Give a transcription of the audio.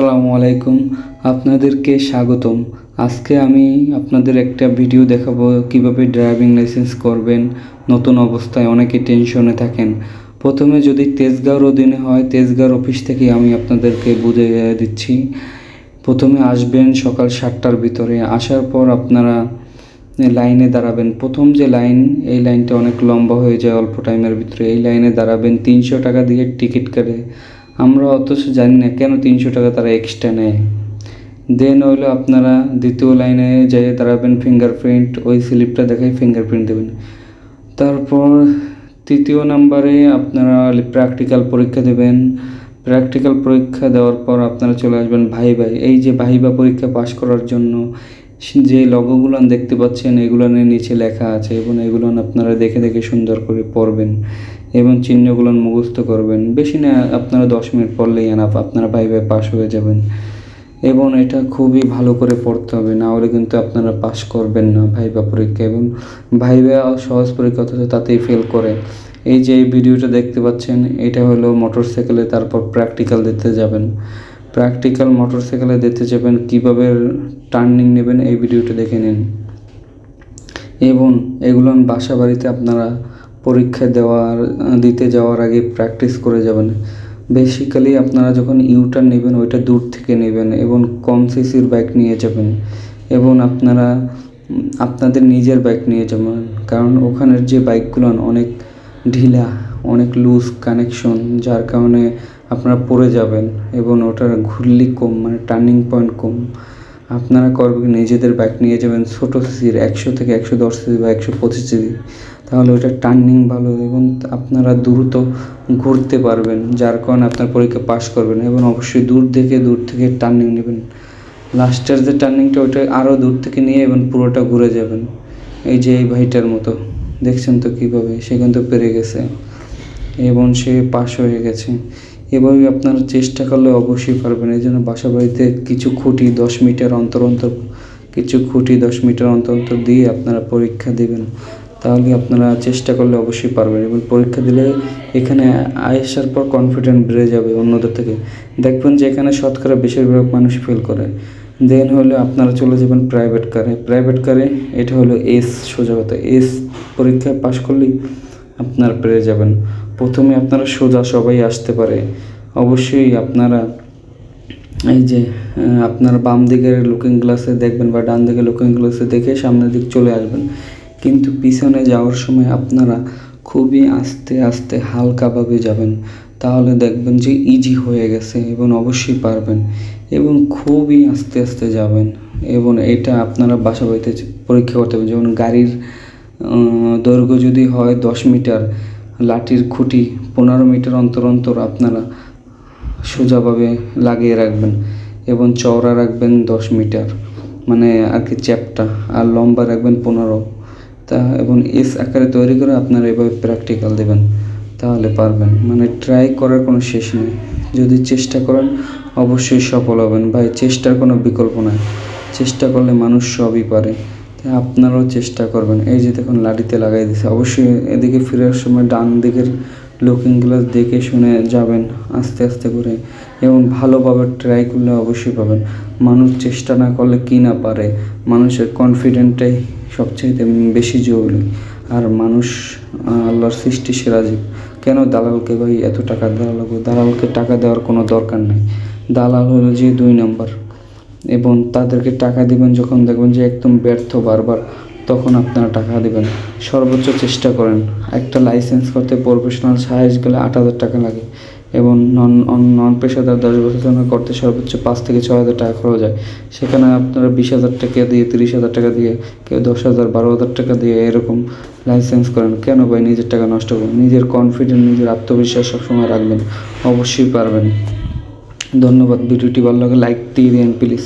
আসসালামু আলাইকুম। আপনাদেরকে স্বাগতম। আজকে আমি আপনাদের একটা ভিডিও দেখাবো কীভাবে ড্রাইভিং লাইসেন্স করবেন, নতুন অবস্থায় অনেকে টেনশনে থাকেন। প্রথমে যদি তেজগাঁওর অধীনে হয়, তেজগাঁওর অফিস থেকে আমি আপনাদেরকে বুঝে দিচ্ছি। প্রথমে আসবেন সকাল সাতটার ভিতরে। আসার পর আপনারা লাইনে দাঁড়াবেন। প্রথম যে লাইন, এই লাইনটা অনেক লম্বা হয়ে যায় অল্প টাইমের ভিতরে। এই লাইনে দাঁড়াবেন তিনশো টাকা দিয়ে টিকিট কাটে আমরা অথচ জানি না কেন তিনশো টাকা তারা এক্সট্রা নেয়। দেন হইল আপনারা দ্বিতীয় লাইনে যাই দাঁড়াবেন ফিঙ্গারপ্রিন্ট ওই স্লিপটা দেখাই ফিঙ্গারপ্রিন্ট দেবেন। তারপর তৃতীয় নাম্বারে আপনারা প্র্যাকটিক্যাল পরীক্ষা দেবেন। প্র্যাকটিক্যাল পরীক্ষা দেওয়ার পর আপনারা চলে আসবেন ভাই ভাই এই যে ভাইবা পরীক্ষা পাশ করার জন্য, যে লগোগুলো দেখতে পাচ্ছেন, এগুলো নিয়ে নিচে লেখা আছে এবং এগুলো আপনারা দেখে দেখে সুন্দর করে পড়বেন। এবং চিহ্নগুলো মুখস্থ করবেন। বেশি না, আপনারা দশ মিনিট পড়লেই এনাফ আপনারা ভাই ভাই পাশ হয়ে যাবেন। এবং এটা খুবই ভালো করে পড়তে হবে, না হলে কিন্তু আপনারা পাশ করবেন না ভাইবা পরীক্ষা। এবং ভাইবা সহজ পরীক্ষা অথচ তাতেই ফেল করে। এই যে এই ভিডিওটা দেখতে পাচ্ছেন, এটা হলো মোটর সাইকেলে তারপর প্র্যাকটিক্যাল দিতে যাবেন। প্র্যাকটিক্যাল মোটর সাইকেলে দিতে যাবেন, কীভাবে টার্নিং নেবেন, এই ভিডিওটা দেখে নিন। এবং এগুলো বাসা বাড়িতে আপনারা পরীক্ষা দেওয়ার, দিতে যাওয়ার আগে প্র্যাকটিস করে যাবেন। বেসিক্যালি আপনারা যখন ইউটার নেবেন, ওইটা দূর থেকে নেবেন এবং কম সিসির বাইক নিয়ে যাবেন এবং আপনারা, আপনাদের নিজের বাইক নিয়ে যাবেন। কারণ ওখানের যে বাইকগুলো অনেক ঢিলা, অনেক লুজ কানেকশন যার কারণে আপনারা পড়ে যাবেন এবং ওটার ঘুরলি কম মানে টার্নিং পয়েন্ট কম। আপনারা করবেন নিজেদের বাইক নিয়ে যাবেন ছোটো সিসির, একশো থেকে একশো দশ সিসি বা একশো পঁচিশ সিসি। তাহলে ওটা টার্নিং ভালো এবং আপনারা দ্রুত ঘুরতে পারবেন, যার কারণে আপনার পরীক্ষা পাস করবেন এবং অবশ্যই দূর থেকে দূর থেকে টার্নিং নেবেন। লাস্টের যে টার্নিংটা ওটা আরও দূর থেকে নিয়ে এবং পুরোটা ঘুরে যাবেন। এই যে এই ভাইটার মতো। দেখছেন তো কীভাবে? সে কিন্তু পেরে গেছে এবং সে পাশ হয়ে গেছে। এভাবে আপনারা চেষ্টা করলে অবশ্যই পারবেন। এই জন্য বাসা বাড়িতে কিছু খুঁটি দশ মিটার অন্তর অন্তর, কিছু খুঁটি দশ মিটার অন্তর অন্তর দিয়ে আপনারা পরীক্ষা দেবেন। তাহলে আপনারা চেষ্টা করলে অবশ্যই পারবেন এবং পরীক্ষা দিলে এখানে আসার পর কনফিডেন্ট বেড়ে যাবে অন্যদের থেকে। দেখবেন যে এখানে শতকরা বেশিরভাগ মানুষ ফেল করে। দেন হলে আপনারা চলে যাবেন প্রাইভেট কারে প্রাইভেট কারে এটা হলো এস সোজা কথা। এস পরীক্ষায় পাশ করলেই আপনারা পেরে যাবেন। প্রথমে আপনারা সোজা সবাই আসতে পারে। অবশ্যই আপনারা এই যে আপনার বাম দিকের লুকিং গ্লাসে দেখবেন বা ডান দিকে লুকিং গ্লাসে দেখে সামনের দিক চলে আসবেন। কিন্তু পিছনে যাওয়ার সময় আপনারা খুবই আস্তে আস্তে হালকাভাবে যাবেন। তাহলে দেখবেন যে ইজি হয়ে গেছে এবং অবশ্যই পারবেন এবং খুবই আস্তে আস্তে যাবেন। এবং এটা আপনারা বাসা বাড়িতে পরীক্ষা করতে হবে যেমন গাড়ির দৈর্ঘ্য যদি হয় দশ মিটার লাঠির খুঁটি পনেরো মিটার অন্তর অন্তর আপনারা সোজাভাবে লাগিয়ে রাখবেন এবং চওড়া রাখবেন দশ মিটার মানে আর কি চ্যাপটা, আর লম্বা রাখবেন পনেরো। তা এবং এস আকারে তৈরি করে আপনারা এভাবে প্র্যাকটিক্যাল দেবেন, তাহলে পারবেন। মানে ট্রাই করার কোনো শেষ নেই। যদি চেষ্টা করেন, অবশ্যই সফল হবেন। ভাই, চেষ্টার কোনো বিকল্প নাই। চেষ্টা করলে মানুষ সবই পারে। আপনারাও চেষ্টা করবেন। এই যে দেখুন, লাঠিতে লাগাই দিছে। অবশ্যই এদিকে ফেরার সময় ডান দিকের লুকিং গ্লাস দেখে শুনে যাবেন আস্তে আস্তে করে। এবং ভালোভাবে ট্রাই করলে অবশ্যই পাবেন। মানুষ চেষ্টা না করলে কি না পারে? মানুষের কনফিডেন্টটাই সবচেয়ে বেশি জরুরি। আর মানুষ আল্লাহর সৃষ্টি সেরা জীব। কেন দালালকে ভাই এত টাকা দেওয়া লাগবে? দালালকে টাকা দেওয়ার কোনো দরকার নেই। দালাল হলো যে দুই নম্বর এবং তাদেরকে টাকা দিবেন যখন দেখবেন যে একদম ব্যর্থ বারবার, তখন আপনারা টাকা দেবেন। সর্বোচ্চ চেষ্টা করেন। একটা লাইসেন্স করতে প্রফেশনাল সাহায্য গেলে আট হাজার টাকা লাগে এবং নন নন পেশাদার দশ বছর জন্য করতে সর্বোচ্চ পাঁচ থেকে ছয় হাজার টাকা খরচ হয়। সেখানে আপনারা বিশ হাজার টাকা দিয়ে, তিরিশ হাজার টাকা দিয়ে, কেউ দশ হাজার, বারো হাজার টাকা দিয়ে এরকম লাইসেন্স করেন। কেন ভাই? নিজের টাকা নষ্ট করবেন নিজের কনফিডেন্স নিজের আত্মবিশ্বাস সবসময় রাখবেন। অবশ্যই পারবেন। ধন্যবাদ ভিডিওটি ভালো লাগে লাইক দিয়ে দিন প্লিজ